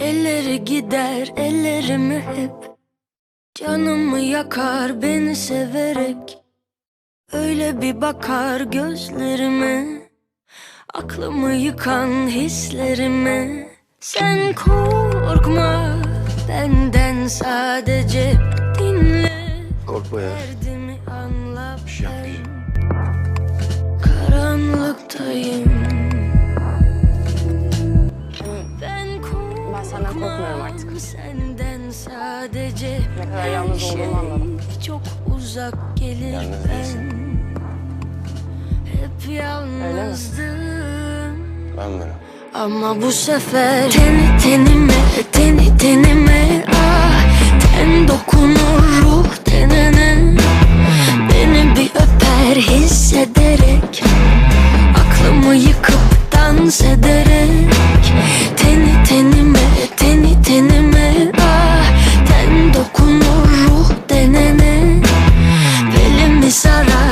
Elleri gider ellerimi hep Canımı yakar beni severek Öyle bir bakar gözlerime Aklımı yıkan hislerime Sen korkma benden sadece dinle Korkma ya. Derdimi anla Bir şey yapmayacağım. Korkmuyorum artık. Senden sadece Ne kadar yalnız olduğumu anladım. şey Çok uzak gelir Yalnız ben değilsin. Hep yalnızdım Ben varım. ama bu sefer teni tenime, teni tenime ah Ten dokunur ruh tenene Beni bir öper hissederek Aklımı yıkıp dans ederek